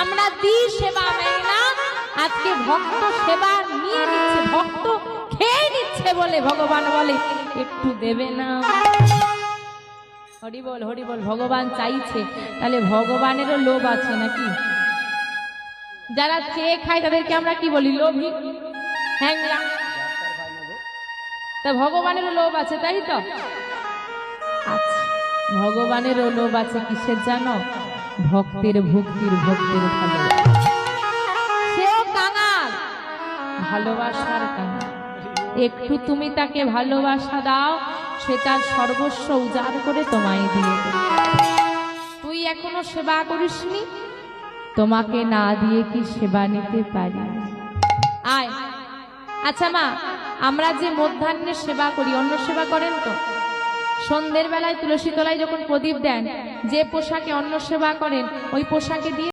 আমরা দিই সেবা মেনে না। আজকে ভক্ত সেবা নিয়ে নিচ্ছে, ভক্ত খেয়ে নিচ্ছে বলে ভগবান বলে, একটু দেবে না। হরি বল হরি বল, ভগবান চাইছে, তাহলে ভগবানেরও লোভ আছে নাকি? যারা চেয়ে খায় তাদেরকে আমরা কি বলি, লোভী? হ্যাংলা তা ভগবানেরও লোভ আছে, তাই তো? আচ্ছা ভগবানেরও লোভ আছে কিসের জানো? ভক্তের ভক্তির ভক্তের সেও ভালোবাসার একটু তুমি তাকে ভালোবাসা দাও, সে তার সর্বস্ব উজাড় করে তোমায় দিয়ে তুই এখনও সেবা করিসনি? তোমাকে না দিয়ে কি সেবা নিতে পারি? আয়। আচ্ছা মা, আমরা যে মধ্যাহ্নে সেবা করি অন্য সেবা করেন তো? সন্ধ্যের বেলায় তুলসী তলায় যখন প্রদীপ দেন যে পোশাকে অন্ন সেবা করেন ওই পোশাকে দিয়ে